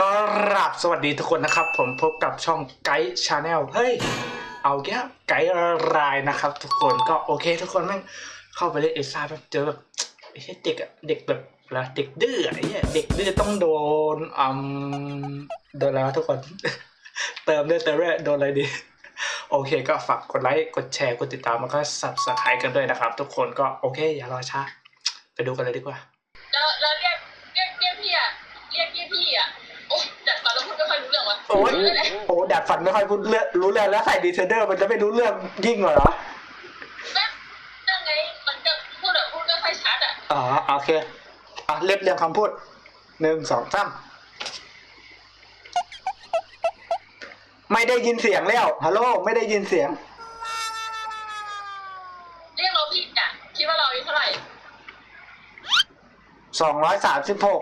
กรับสวัสดีทุกคนนะครับ ผมพบกับช่องไกด์ชาแนลเฮ้ย เอาแก้ไกด์รายนะครับ ทุกคนก็โอเค ทุกคนแม่งเข้าไปเล่นเอซ่าแบบเจอแบบไอ้เด็กอะเด็กแบบอะเด็กดื้อไอ้เหี้ยเด็กดื้อต้องโดนอืมโดนแล้วะทุกคน เติมด้วยเติมด้วยโดนอะไรดี โอเคก็ฝากกดไลค์กดแชร์กดติดตามแล้วก็ subscribe กันด้วยนะครับ ทุกคนก็โอเค อย่ารอช้าไปดูกันเลยดีกว่า โอ้ยเลยนะโอ้ดัดฟันไม่ค่อยพูดเรื่องรู้เรื่องแล้วใส่ดีเทนเดอร์มันจะไม่รู้เรื่องยิ่งกว่าเหรอนั่นนั่นไงมันก็พูดแบบพูดไม่ค่อยชัดอะอ๋อโอเคอะเรียบเรียงคำพูดหนึ่งสองสามไม่ได้ยินเสียงแล้วฮัลโหลไม่ได้ยินเสียง เรียกเราผิดอะคิดว่าเราอายุเท่าไหร่สองร้อยสามสิบหก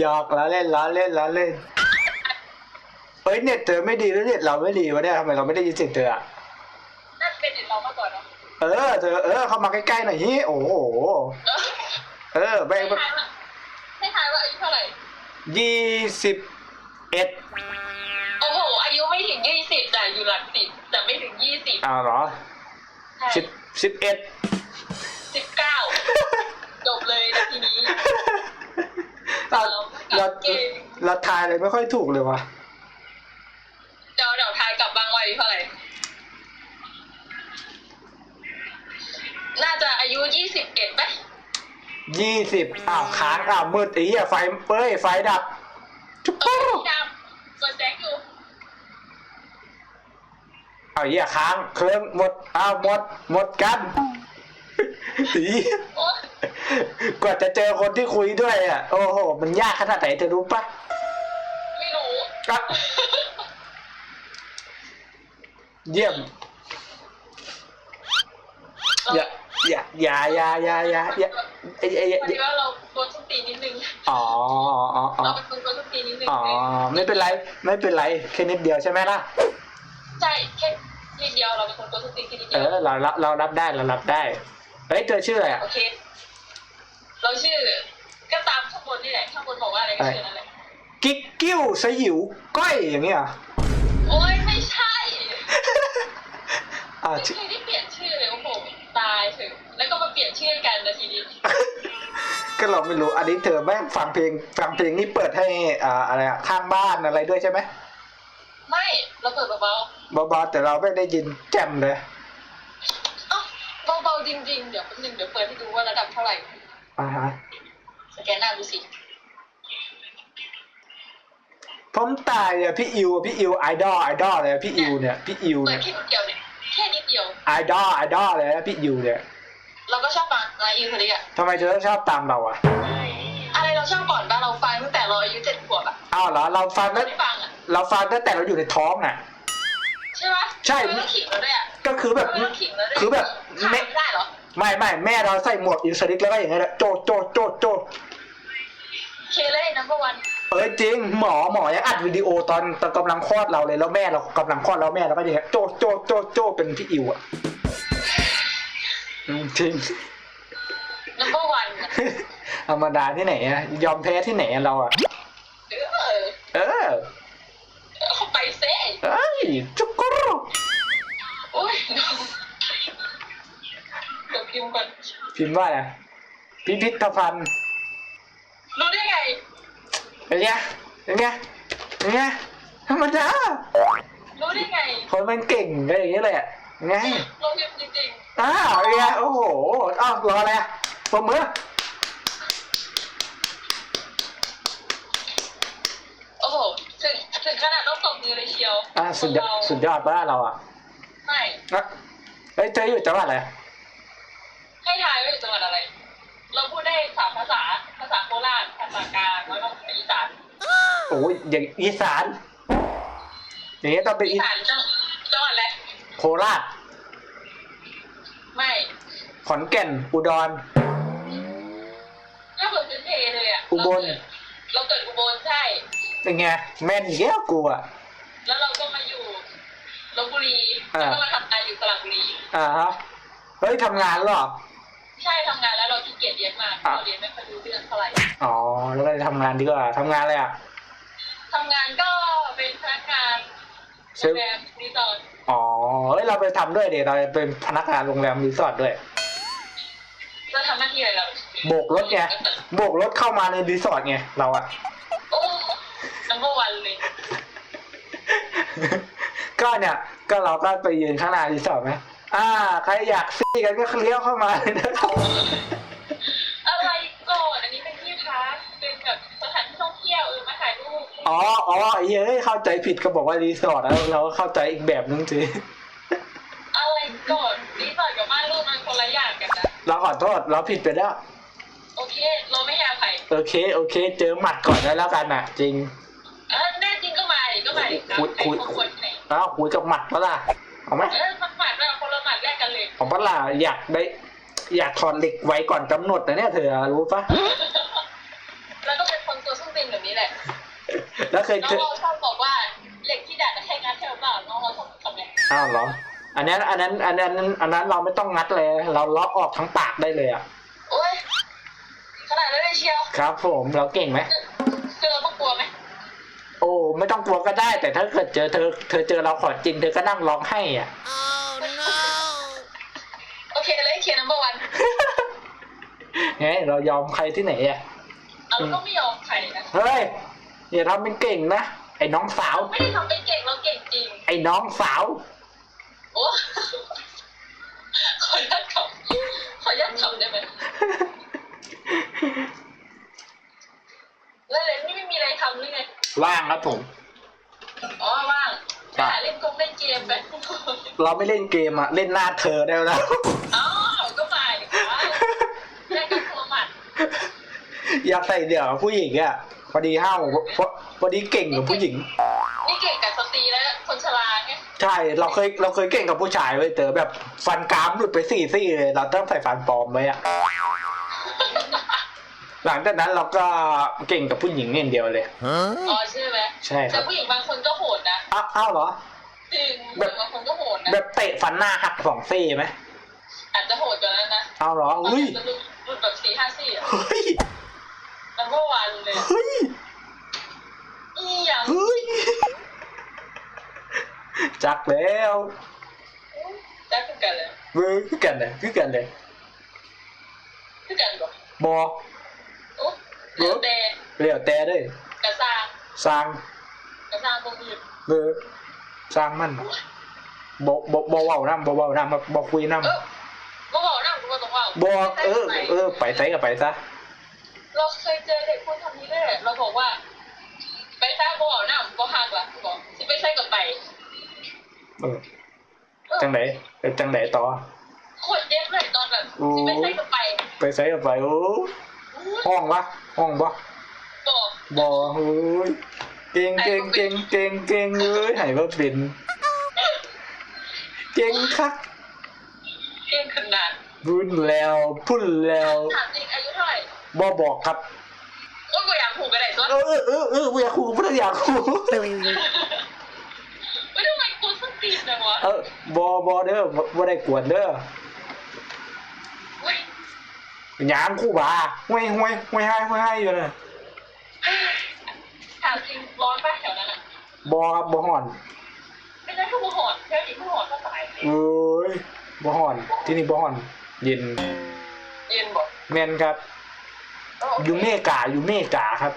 หยอกแล้วเล่นล้อเล่นล้อเล่นเฮ้ยเน็ตเธอไม่ดีแล้วเน็ตเราไม่ดีวะเนี่ยทำไมเราไม่ได้ยินเสียงเธออะนั่นเป็นเด็กเรามาก่อนเนาะเออเธอเออเข้ามาใกล้ๆหน่อยฮิโอ้โหเออเออแบให้งทายว่าให้ทายว่าอายุเท่าไหร่ยี่สิบเอ็ดโอ้โหอายุไม่ถึงยี่สิบแต่อยู่หลักสิบแต่ไม่ถึงยี่สิบอ้าวเหรอสิบสิบเอ็ด สิบเก้าจบเลยนะทีนี้ เรา เราเก่งเราทายอะไรไม่ค่อยถูกเลยวะเดี๋ยวเดี๋ยวทายกลับบ้างว่าอายุเท่าไหร่ น่าจะอายุยี่สิบเอ็ดไหมยี่สิบอ้าวค้างอ้าวมืดไอ้เหี้ยไฟเอ้ยไฟดับจุ๊บเอปุ๊อบพี่ดำเปิดแสงอยู่เอาเหี้ยค้างเครื่องหมดอ้าวหมดหมดกันสีโอ้ย กว่าจะเจอคนที่คุยด้วยอะ โอ้โห มันยากขนาดไหนเธอรู้ปะไม่รู้ก็เยี่ยม อย่าอย่าอย่าอย่าอย่าอย่าอย่าไอ้ไอ้พอไอ้ดีว่าเราตัวสตีนิดนึง อ๋ออ๋ออ๋อเราเป็นคนตัวสตีนิดนึงอ๋อไม่เป็นไร ไม่เป็นไรแค่นิดเดียวใช่ไหมล่ะ ใช่แค่นิดเดียวเราเป็นคนตัวสตีนิดเดีเอยวอเราเราเรารับได้เรารับได้ เฮ้ยเธอชื่ออะไรอะ โอเคเรา ชื่อ ก็ตามข้างบนนี่แหละข้างบนบอกว่าอะไรก็ชื่อนั่นแหละกิ๊กกิ้วสยิวก้อยอย่างเงี้ยเหรอโอ้ยไม่ใช่อ่าไม่ชื่อเคยได้เปลี่ยนชื่อเลยโอ้โหตายเถอะแล้วก็มาเปลี่ยนชื่อกันนะทีนี้ก็เราไม่รู้ อันนี้เธอแม่งฟังเพลงฟังเพลงนี่เปิดให้อ่าอะไรอะข้างบ้านอะไรด้วยใช่ไหมไม่เราเปิดเบาเบาๆแต่เราไม่ได้ยินแจ่มเลย ๆเอ้าเบาๆจริงๆ เดี๋ยวแป๊บนึงเดี๋ยวเปิดให้ดูว่าระดับเท่าไหร่ อ่าฮะสแกนหน้าดูสิผมตายอะพี่อิวอะพี่อิวไอดอลไอดอลเลยอะพี่อิวเนี่ยพี่อิวเปิเนี่ดยแค่นิดเดียวเนี่ยแค่นิดเดียว ไอดอลไอดอลเลยนะพี่อิวเนี่ยเราก็ชอบฟังนะอิวคนนี้อะทำไมเธอชอบตามเราอะอะไรเราชอบก่อนบ้างเราฟังตั้งแต่เราอายุเจ็ดขวบอะอ้าวเหรอเราฟังเราตั้งไม่ฟังอะเราฟังตั้งแต่เราอยู่ในท้องอะ ใช่ปะใช่ไม่ต้องขิงเราด้วยอะก็คือแบบไม่ต้องขิงเราด้วยคือแบบ ขาดไม่ไม่ได้เหรอ ไม่ไม่แม่เราใส่หมวกอินสลิกแล้วก็อย่างเงี้ยแหละโจโจโจโจเคเลยนัมเบอร์วันเอ้ยจริงหมอหมอยังอัดวิดีโอตอนตอนกำลังคลอดเราเลยแล้วแม่เรากำลังคลอดแล้วแม่เราก็อย่างเงี้ยโจโจโจโจเป็นพี่อิวอะอืมจริงนัมเบอร์วันธรรมดาที่ไหนอะยอมแพ้ที่ไหนอะเราอะเออเออเข้าไปเซ่เอ้ยจุก พิมพ์ก่อนพิมพ์ว่าอะไรพิพิธภัณฑ์รู้ได้ไงเป็นไงเป็นไงเป็นไงธรรมดารู้ได้ไงคนมันเก่งก็อย่างเงี้ยแหละไงเราพิมพ์จริงอ้าวเป็นไงโอ้โหอ้าวรออะไรอะปมมือๆโอ้โหถึงถึงขนาดต้องตบมือเลยเชียวอะสุดยอดเราสุดยอดบ้านเราอะไม่อะเฮ้ยเธออยู่จังหวัดอะไร ให้ทายว่าอยู่จังหวัดอะไร เราพูดได้สามภาษา ภาษาโค ราชภาษากลางแล้วก็ภาษาอีสานโอ้ยอย่างอีสานอย่างเงี้ยต้องเป็นอีอีสานจังจังหวัดอะไรโคราชไม่ขอนแก่นอุดร ถ้าเกิดเป็นเทเลยอะอุบลเราเกิดอุบลใช่ เป็นไงแม่นอีกแล้วกูอะแล้วเราก็มาอยู่ลบบุรีอ่า แล้วก็มาทำงานอยู่สระบุรีอ่าฮะเฮ้ยทำงานเหรอใใช่ทำงานแล้วเราขี้เกียจเรียนมากอะเราเรียนไม่ค่อยรู้เรื่องเท่าไหร่อ๋อ แล้วก็เลยทำงานดีกว่าทำงานอะไรอะทำงานก็เป็นพนักงานเชโรฟงแรมรีสอร์ทอ๋อเฮ้ยเราไปทำด้วยเดี๋ยวเราเป็นพนักงานโรงแรมรีสอร์ทด้วยจะทำหน้าที่อะไรเราโบกรถไงโบกรถเข้ามาในรีสอร์ทไงเราอะโอ้ number one เลยก็เนี่ยก็เราก็ไปยืนข้างหน้ารีสอร์ทไหมอ่า ใครอยากซี่กันก็เลี้ยวเข้ามาเลยนะครับ อ๋ออ๋อไอ้เฮ้ยเข้าใจผิดก็บอกว่ารีสอร์ทแล้วเราก็เข้าใจอีกแบบนึงสิอะไรก่อนรีสอร์ทกับม่านรูปมันคนละอย่างกันนะเราขอโทษเราผิดไปแล้ว โอเค เราไม่ให้อภัยโอเค โอเค เจอหมัดก่อนได้แล้วกันน่ะจริงเออแน่จริงก็มาดิก็มาดิคุยคุยใครควรไหนอ้าวคุยกับหมัดปะล่ะเอาไหมเออสักหมัดเราคนละหมัดแรกกันเลยเอาปะล่ะอยากได้อยากถอดเหล็กไว้ก่อนกำหนดนะเนี่ยเธอรู้ปะแล้วก็เป็นคนตัวส้นตีนแบบนี้แหละ แล้วเคยน้อเจงอเราชอบบอกว่าเหล็กที่ดัดจะใช้งานเท่าเปล่าน้องเราชอบทำไงอ้าวเหรอ อันนั้นอันนั้นอันนั้นอันนั้นเราไม่ต้องงัดเลย เราเลาะออกทั้งปากได้เลยอะโอ้ยขนาดนั้นเลยเชียว ครับ ผมเราเก่งไหมคือเราต้องกลัวไหมโอ้ไม่ต้องกลัวก็ได้ แต่ถ้าเกิดเจอเธอเธอเจอเราขอจริงเธอก็นั่งร้องไห้อะโอเคเลยเขียน number one ไงเรายอมใครที่ไหนอะเราก็ไม่ยอมใครนะเฮ้ย อย่าทำเป็นเก่งนะ ไอ้น้องสาว ไม่ได้ทำเป็นเก่งเราเก่งจริง ไอ้น้องสาว โอ้ขออนุญาตขำขออนุญาตขำได้ไหมแล้วเลนนี่ไม่มีอะไรทำหรือไง ว่างครับผม อ๋อว่างครัไปบหาเล่นกงเล่นเกมไปเราไม่เล่นเกมอะเล่นหน้าเธอได้แล้ว อ๋อก็มาดิครับแลกกันโทรหมัด อยากใส่เดี่ยวกับผู้หญิงอะ พอดีห้าวพอพอดีเก่งกับผู้หญิง นี่เก่งกับสตรีและคนชราไงใช่เราเคยเราเคยเก่งกับผู้ชายไว้ยเต๋อแบบฟันกรามหลุดไปสี่ซี่เลยเราต้องใส่ฟันปลอมไว้อะหลังจากนั้นเราก็เก่งกับผู้หญิงอย่างเดียวเลย อ๋อใช่ไหมใช่คแต่รับผู้หญิงบางคนก็โหดนะอ้าวอ้าวเหรอ จริงผู้หญิงบางคนก็โหดนะ แบบเตะฟันหน้าหักสองซี่ไหมอาจจะโหดกว่านั้นนะอ้าวเหรออุ้ย อาจจะหลุดหลุดแบบสี่ห้าสี่อะ เฮ้ย แล้วเมื่อวานเลย เฮ้ย อีหยัง เฮ้ย จั กแล้วได้คือกันเลยเว้ยคือกันเลยคือกันเลยคือกันบอกบอโอ้เหลือแต่เรียวแต่เด้ยกระซางสร้างกระซางตรงอื่นเบอร์สร้างมันบอบอบอเว้านำบอเว้านำบอคุยนำเออก็บอกนะกูก็ต้องว่าบอเออ เออ ไปไสกับไปซะเราเคยเจอเด็กคนทำนี้ด้วยเราบอกว่า ไปซ่าก็บอกนะก็หักละบอกสิไปใส่กับไป เออจังไหนเออจังไหนต่อโคตรเจ็บเลยตอนแบบสิไปใส่กับไปไปไสกับไปโอ้ห้องวะห้องบ่บอกบอเฮ้ยเก่งเก่งเก่งเก่งเก่งเอ้ยให้บ่เป็นเก่งคักเก่งขนาดรุ่นแล้วพุ่นแล้วถามจริงอายุเท่าไหร่บอบอกครับก็กูอยากผูกกระไดตัวเออเออเออเออเวียครูพุทธอยากครู ไม่ทำไมกูส้นตีนจังวะ เออบอบอเด้อบ่บ่ได้กวนเด้อเว้ยหยามครู่บาห้วยห้วยห้วยให้ห้วยให้อยู่เลยถามจริงร้อนป่ะแถวนั้นอะบอครับบอห่อน ไม่ใช่ผู้หอนแค่อีกผู้หอนก็ตายเอ้ยบอห่อน ที่นี่บอห่อน เย็น เย็นบอกแมนครับ อยู่เมกาอยู่เมกาครับ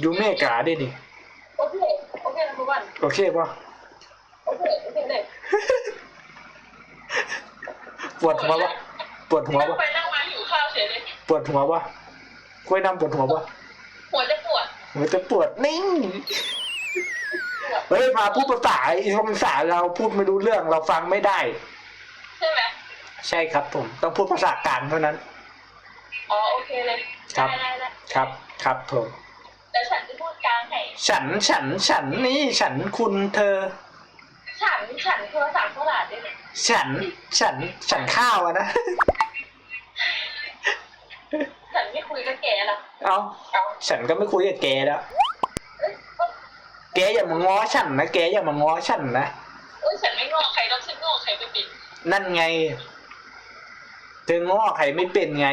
อยู่เมกาได้ดิโอเค โอเคนะทุกวัน โอเคปะ ปวดหัวปะปวดหัวนั่งปะไปนั่งมาหิวข้าวเฉยเลยปวดหัวปะกล้วยน้ำปวดหัวปะหัวจะปวดหัวจะปวดนิ่งเฮ้ยมาพูดภาษาไอ้ภาษาเราพูดไม่รู้เรื่องเราฟังไม่ได้ ใช่ไหมใช่ครับผมต้องพูดภาษากลางเท่านั้น อ๋อโอเคเลยครับได้ได้ได้ครับ ครับผมแต่ฉันจะพูดกลางให้ ฉันฉันฉันนี่ฉันคุณเธอ ฉันฉันคือภาษาโคราชได้ไหมฉัน ฉัน ฉันข้าวอะนะ ฉันไม่คุยกับแกละเอาเอาฉันก็ไม่คุยกับแกแล้ว เอ้ยก็แกอย่ามาง้อฉันนะ แกอย่ามาง้อฉันนะ เอ้ยฉันไม่งอใครแล้วฉันงอใครไปปิดนั่นไง เธอง้อใครไม่เป็นไง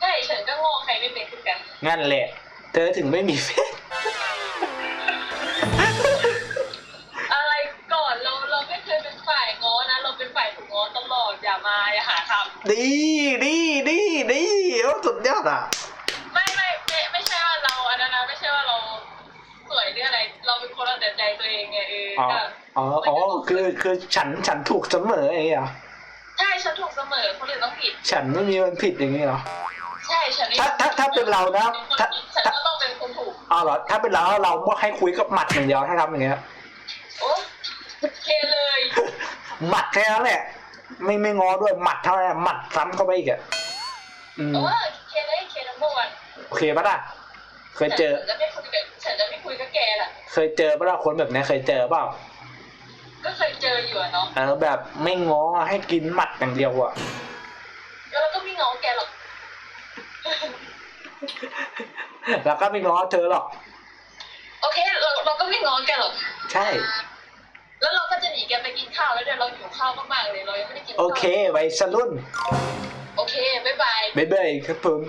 ใช่ฉันก็โง่ใครไม่เป็นคือกัน งั้นแหละ เธอถึงไม่มีแฟน อดอย่ามาอย่าหาทดีดีดีดีโอ้สุดยอดอะำไม่ไม่ไม่ไม่ใช่ว่าเราอันนั้นนะไม่ใช่ว่าเราสวยหรืออะไร เราเป็นคนเอาแต่ใจตัวเองไงเอออ๋อ ก็อ๋ออ๋อคือคือฉันฉันถูกเสมออย่างนี้เหรอใช่ฉันถูกเสมอคนอื่นต้องผิด ฉันไม่มีวันผิดอย่างนี้เหรอ ใช่ฉันถ้าถ้าถ้าเป็นเรานะถ้า ฉันก็ต้องเป็นคนถูกอ๋อเหรอถ้าเป็นเราเราให้คุยกับหมัดอย่างเดียวถ้าทำอย่างเงี้ยโอ้เคเลย หมัดแค่นั้นแหละ ไม่ไม่งอด้วยหมัดเท่านั้นแหละหมัดซ้ำเข้าไปอีกอะอืมเออเคเลยเคนัมเบอร์วันโอเคปะล่ะเคยเจอ ฉันจะไม่คุยกับฉันจะไม่คุยกับแกแหละเคยเจอปะล่ะคนแบบเนี้ยเคยเจอเปล่าก็เคยเจออยู่อะเนาะเออแบบไม่ง้อให้กินหมัดอย่างเดียวอะ แล้วเราก็ไม่ง้อแกหรอก แล้วก็ไม่ง้อเธอหรอก โอเค เราเราก็ไม่ง้อแกหรอก ใช่ แล้วเราก็จะหนีแกไปกินข้าวแล้วเดี๋ยวเราหิวข้าวมากๆเลยเรายังไม่ได้กินข้าวโอเคไว้สรุ่น โอเค บ๊ายบาย บ๊ายบายครับผมบ